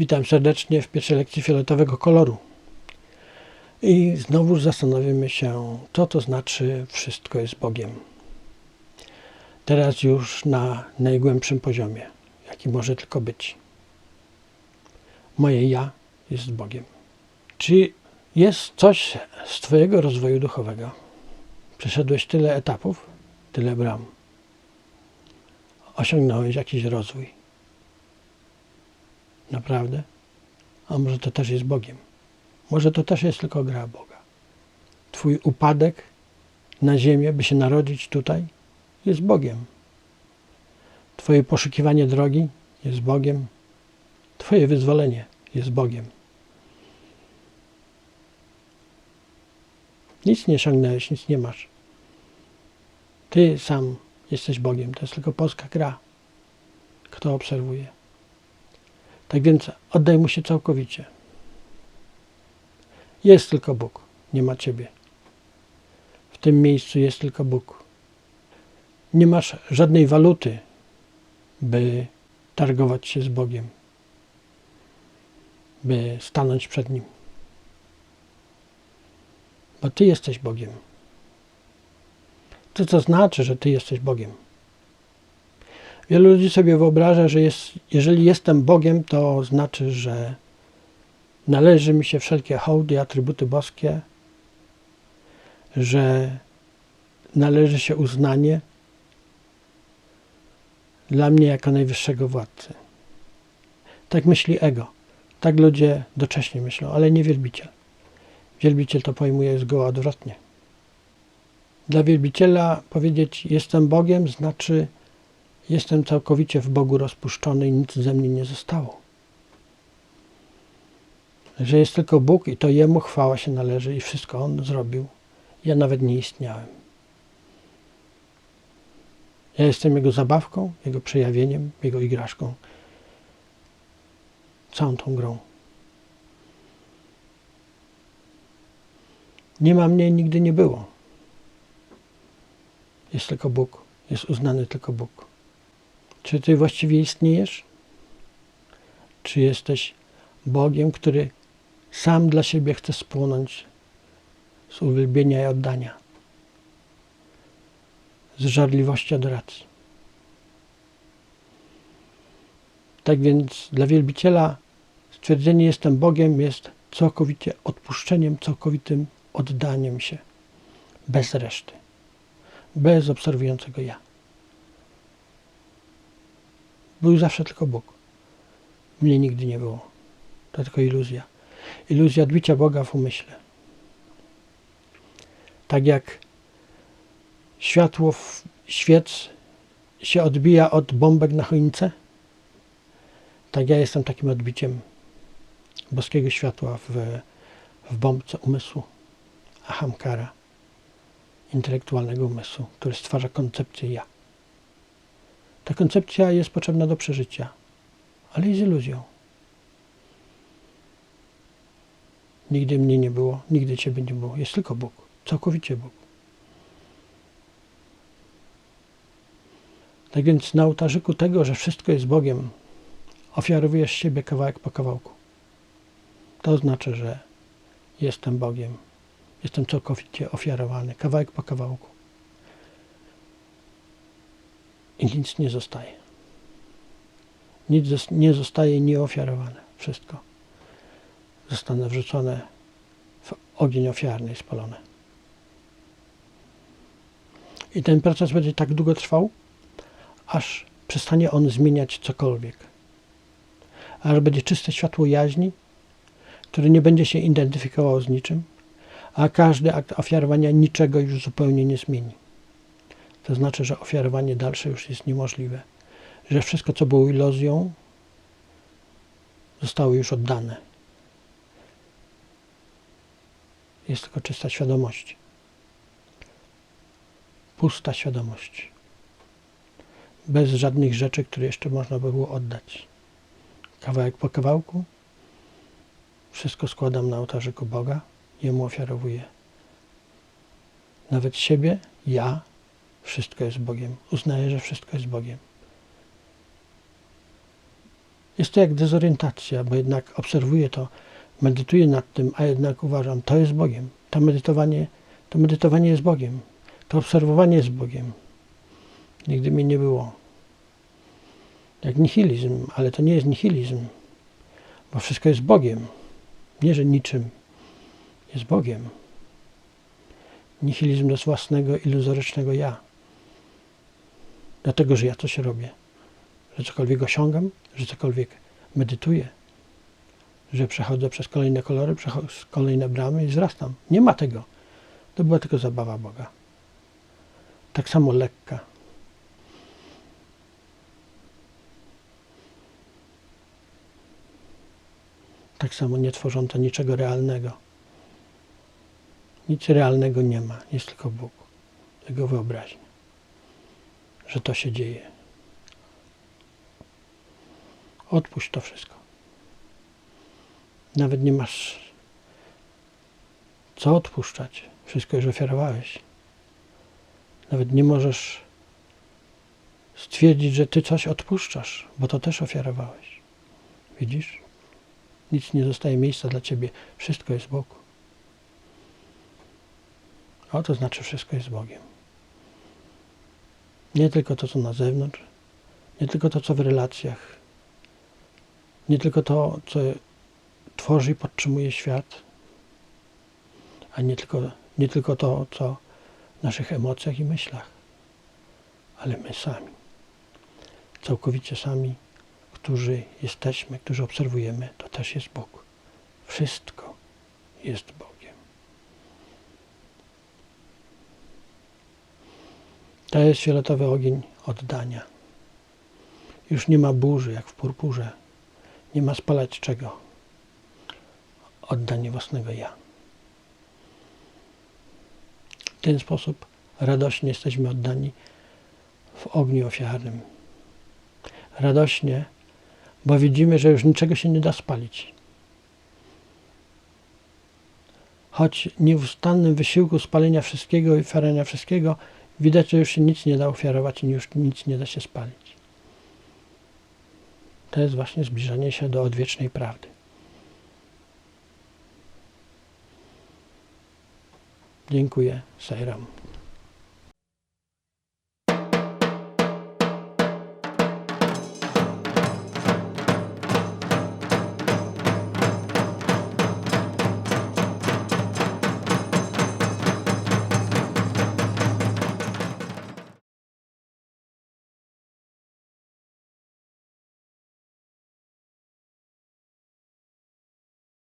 Witam serdecznie w pierwszej lekcji fioletowego koloru. I znowu zastanowimy się, co to znaczy wszystko jest Bogiem. Teraz już na najgłębszym poziomie, jaki może tylko być. Moje ja jest Bogiem. Czy jest coś z Twojego rozwoju duchowego? Przeszedłeś tyle etapów, tyle bram. Osiągnąłeś jakiś rozwój. Naprawdę? A może to też jest Bogiem? Może to też jest tylko gra Boga? Twój upadek na ziemię, by się narodzić tutaj, jest Bogiem. Twoje poszukiwanie drogi jest Bogiem. Twoje wyzwolenie jest Bogiem. Nic nie osiągnąłeś, nic nie masz. Ty sam jesteś Bogiem. To jest tylko polska gra. Kto obserwuje? Tak więc oddaj mu się całkowicie. Jest tylko Bóg, nie ma ciebie. W tym miejscu jest tylko Bóg. Nie masz żadnej waluty, by targować się z Bogiem, by stanąć przed Nim. Bo Ty jesteś Bogiem. Co to znaczy, że Ty jesteś Bogiem? Wielu ludzi sobie wyobraża, że jest, jeżeli jestem Bogiem, to znaczy, że należy mi się wszelkie hołdy, atrybuty boskie, że należy się uznanie dla mnie jako najwyższego władcy. Tak myśli ego. Tak ludzie docześnie myślą, ale nie wielbiciel. Wielbiciel to pojmuje zgoła odwrotnie. Dla wielbiciela powiedzieć jestem Bogiem znaczy Jestem całkowicie w Bogu rozpuszczony i nic ze mnie nie zostało. Że jest tylko Bóg i to Jemu chwała się należy i wszystko On zrobił. Ja nawet nie istniałem. Ja jestem Jego zabawką, Jego przejawieniem, Jego igraszką. Całą tą grą. Nie ma mnie, nigdy nie było. Jest tylko Bóg. Jest uznany tylko Bóg. Czy ty właściwie istniejesz? Czy jesteś Bogiem, który sam dla siebie chce spłonąć z uwielbienia i oddania, z żarliwości adoracji? Tak więc dla wielbiciela stwierdzenie jestem Bogiem jest całkowicie odpuszczeniem, całkowitym oddaniem się, bez reszty, bez obserwującego ja. Był zawsze tylko Bóg. Mnie nigdy nie było. To tylko iluzja. Iluzja odbicia Boga w umyśle. Tak jak światło w świec się odbija od bombek na choince, tak ja jestem takim odbiciem boskiego światła w, w bombce umysłu Ahamkara, intelektualnego umysłu, który stwarza koncepcję ja. Ta koncepcja jest potrzebna do przeżycia, ale jest iluzją. Nigdy mnie nie było, nigdy Ciebie nie było. Jest tylko Bóg, całkowicie Bóg. Tak więc na ołtarzyku tego, że wszystko jest Bogiem, ofiarowujesz siebie kawałek po kawałku. To oznacza, że jestem Bogiem. Jestem całkowicie ofiarowany, kawałek po kawałku i nic nie zostaje. Nic nie zostaje nieofiarowane. Wszystko zostanie wrzucone w ogień ofiarny i spalone. I ten proces będzie tak długo trwał, aż przestanie on zmieniać cokolwiek. Aż będzie czyste światło jaźni, które nie będzie się identyfikowało z niczym, a każdy akt ofiarowania niczego już zupełnie nie zmieni. To znaczy, że ofiarowanie dalsze już jest niemożliwe. Że wszystko, co było iluzją, zostało już oddane. Jest tylko czysta świadomość. Pusta świadomość. Bez żadnych rzeczy, które jeszcze można by było oddać. Kawałek po kawałku. Wszystko składam na ołtarzyku Boga. Jemu ofiarowuję. Nawet siebie, ja, wszystko jest Bogiem. Uznaję, że wszystko jest Bogiem. Jest to jak dezorientacja, bo jednak obserwuję to, medytuję nad tym, a jednak uważam, to jest Bogiem. To medytowanie, to medytowanie jest Bogiem. To obserwowanie jest Bogiem. Nigdy mi nie było. Jak nihilizm, ale to nie jest nihilizm, bo wszystko jest Bogiem. Nie, że niczym. Jest Bogiem. Nihilizm do własnego, iluzorycznego ja. Dlatego, że ja coś robię. Że cokolwiek osiągam, że cokolwiek medytuję, że przechodzę przez kolejne kolory, przechodzę kolejne bramy i wzrastam. Nie ma tego. To była tylko zabawa Boga. Tak samo lekka. Tak samo nie tworząca niczego realnego. Nic realnego nie ma, jest tylko Bóg, Jego wyobraźnia, że to się dzieje. Odpuść to wszystko. Nawet nie masz co odpuszczać. Wszystko już ofiarowałeś. Nawet nie możesz stwierdzić, że ty coś odpuszczasz, bo to też ofiarowałeś. Widzisz? Nic nie zostaje miejsca dla ciebie. Wszystko jest Bóg. O, to znaczy wszystko jest Bogiem. Nie tylko to, co na zewnątrz, nie tylko to, co w relacjach, nie tylko to, co tworzy i podtrzymuje świat, a nie tylko, nie tylko to, co w naszych emocjach i myślach, ale my sami. Całkowicie sami, którzy jesteśmy, którzy obserwujemy, to też jest Bóg. Wszystko jest Bogiem. To jest fioletowy ogień oddania. Już nie ma burzy, jak w purpurze. Nie ma spalać czego. Oddanie własnego ja. W ten sposób radośnie jesteśmy oddani w ogniu ofiarnym. Radośnie, bo widzimy, że już niczego się nie da spalić. Choć nieustannym wysiłku spalenia wszystkiego i ofiarania wszystkiego, widać, że już się nic nie da ofiarować i już nic nie da się spalić. To jest właśnie zbliżanie się do odwiecznej prawdy. Dziękuję. Sajram.